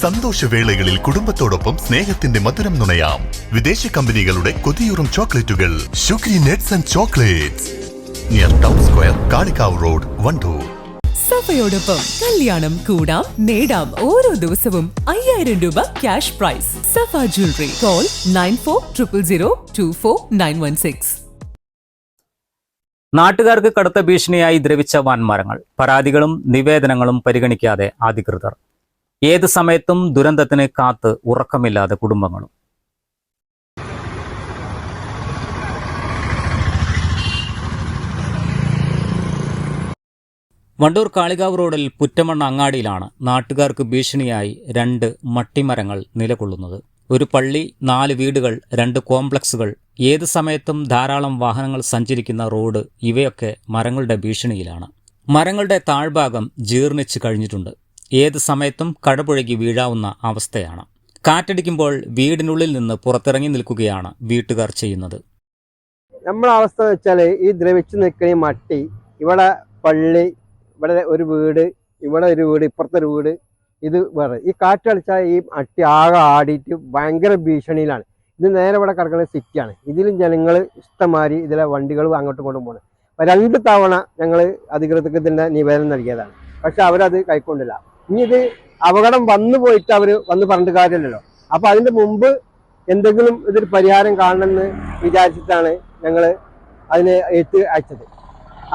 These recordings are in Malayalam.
സന്തോഷവേളകളിൽ കുടുംബത്തോടൊപ്പം സ്നേഹത്തിന്റെ മധുരം നുണയാം. വിദേശ കമ്പനികളുടെ കൊതിയൂറും ചോക്ലേറ്റുകൾ. Shukri nuts and chocolates. Near town square Kalikavu road Wandoor. സഫയോടൊപ്പം കല്യാണം കൂടാം നേടാം ഓരോ ദിവസവും അയ്യായിരം രൂപ cash prize. Safa jewellery call nine four triple zero two four nine one six നാട്ടുകാർക്ക് കടുത്ത ഭീഷണിയായി ദ്രവിച്ച വാൻമരങ്ങൾ. പരാതികളും നിവേദനങ്ങളും പരിഗണിക്കാതെ അധികൃതർ. ഏത് സമയത്തും ദുരന്തത്തിന് കാത്ത് ഉറക്കമില്ലാതെ കുടുംബങ്ങളും. വണ്ടൂർ കാളികാവ് റോഡിൽ പുറ്റമണ്ണ അങ്ങാടിയിലാണ് നാട്ടുകാർക്ക് ഭീഷണിയായി രണ്ട് മട്ടിമരങ്ങൾ നിലകൊള്ളുന്നത്. ഒരു പള്ളി നാല് വീടുകൾ രണ്ട് കോംപ്ലക്സുകൾ ഏത് സമയത്തും ധാരാളം വാഹനങ്ങൾ സഞ്ചരിക്കുന്ന റോഡ് ഇവയൊക്കെ മരങ്ങളുടെ ഭീഷണിയിലാണ്. മരങ്ങളുടെ താഴ്ഭാഗം ജീർണിച്ച് കഴിഞ്ഞിട്ടുണ്ട്. ഏത് സമയത്തും കടപുഴകി വീഴാവുന്ന അവസ്ഥയാണ്. കാറ്റടിക്കുമ്പോൾ വീടിനുള്ളിൽ നിന്ന് പുറത്തിറങ്ങി നിൽക്കുകയാണ് വീട്ടുകാർ ചെയ്യുന്നത്. നമ്മുടെ അവസ്ഥ വെച്ചാൽ ഈ ദ്രവിച്ചു നിൽക്കുന്ന മട്ടി ഇവിടെ പള്ളി ഇവിടെ ഒരു വീട് ഇവിടെ ഒരു വീട് ഇപ്പുറത്തെ ഒരു വീട് ഇത് വേറെ. ഈ കാറ്റടിച്ചാൽ ഈ മട്ടി ആകെ ആടിയിട്ട് ഭയങ്കര ഭീഷണിയിലാണ്. ഇത് നേരെ ഇവിടെ കിടക്കുന്ന സിറ്റിയാണ്. ഇതിലും ജനങ്ങൾ ഇഷ്ടമാതിരി ഇതിലെ വണ്ടികൾ അങ്ങോട്ടും ഇങ്ങോട്ടും പോകുന്നത് രണ്ട് തവണ ഞങ്ങൾ അധികൃതർക്ക് ഇതിന്റെ നിവേദനം നൽകിയതാണ്. പക്ഷെ അവരത് കൈക്കൊണ്ടില്ല. ഇനി ഇത് അപകടം വന്നു പോയിട്ട് അവർ വന്ന് പറഞ്ഞിട്ട് കാര്യമില്ലല്ലോ. അപ്പൊ അതിന്റെ മുമ്പ് എന്തെങ്കിലും ഇതൊരു പരിഹാരം കാണണമെന്ന് വിചാരിച്ചിട്ടാണ് ഞങ്ങൾ അതിനെ എത്തി അയച്ചത്.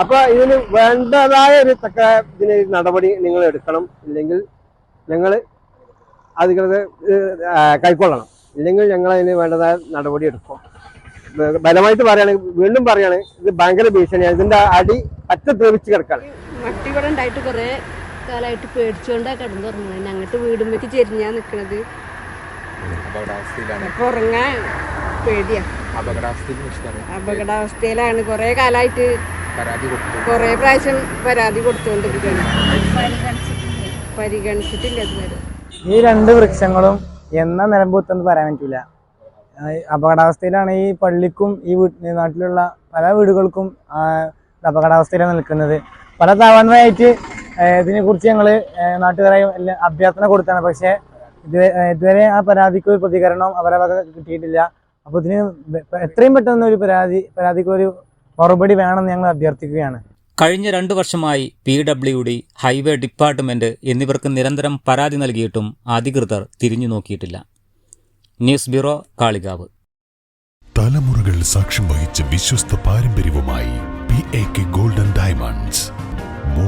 അപ്പൊ ഇതിന് വേണ്ടതായ ഒരു തക്ക ഇതിന് നടപടി നിങ്ങൾ എടുക്കണം. ഇല്ലെങ്കിൽ ഞങ്ങൾ അധികൃതർ കൈക്കൊള്ളണം. ഇല്ലെങ്കിൽ ഞങ്ങൾ അതിന് വേണ്ടതായ നടപടി എടുക്കും. ബലമായിട്ട് പറയുകയാണെങ്കിൽ വീണ്ടും പറയുകയാണ് ഇത് ഭയങ്കര ഭീഷണിയാണ്. ഇതിന്റെ അടി പറ്റ തെറിച്ച് കിടക്കാണ് കാലമായിട്ട് പേടിച്ചുകൊണ്ടാണ് കിടന്നുറങ്ങുന്നത്. ഞങ്ങട്ട് വീടുമ്പേക്ക് ചെരിഞ്ഞാ നിൽക്കണത് ഉറങ്ങാൻ പേടിയാ. അപകടാവസ്ഥയിലാണ്. കുറേ കാലമായിട്ട് കുറേ പ്രാവശ്യം പരാതി കൊടുത്തുകൊണ്ടിരിക്കുകയാണ് പരിഗണിച്ചിട്ടില്ല ഇതുവരെ. ഈ രണ്ട് വൃക്ഷങ്ങളും എന്നാ നിലമ്പൂത്തെന്ന് പറയാൻ പറ്റില്ല അപകടാവസ്ഥയിലാണ് ഈ പള്ളിക്കും ഈ വീട്ടിൽ നാട്ടിലുള്ള പല വീടുകൾക്കും അപകടാവസ്ഥയിലാണ് നിൽക്കുന്നത്. പല തവണയായിട്ട് ഇതിനെ കുറിച്ച് ഞങ്ങൾ നാട്ടുകാരായി എല്ലാം അഭ്യർത്ഥന കൊടുത്താണ്. പക്ഷെ ഇതുവരെ ഇതുവരെ ആ പരാതിക്ക് ഒരു പ്രതികരണം അവരെ വക കിട്ടിയിട്ടില്ല. അപ്പൊ ഇതിന് എത്രയും പെട്ടെന്ന് ഒരു പരാതി പരാതിക്ക് ഒരു മറുപടി വേണമെന്ന് ഞങ്ങൾ അഭ്യർത്ഥിക്കുകയാണ്. കഴിഞ്ഞ രണ്ടു വർഷമായി P W D highway department എന്നിവർക്ക് നിരന്തരം പരാതി നൽകിയിട്ടും അധികൃതർ തിരിഞ്ഞു നോക്കിയിട്ടില്ല. News bureau Kalikavu. തലമുറകൾ സാക്ഷ്യം വഹിച്ച വിശ്വസ്ത പാരമ്പര്യവുമായി P A K golden diamonds.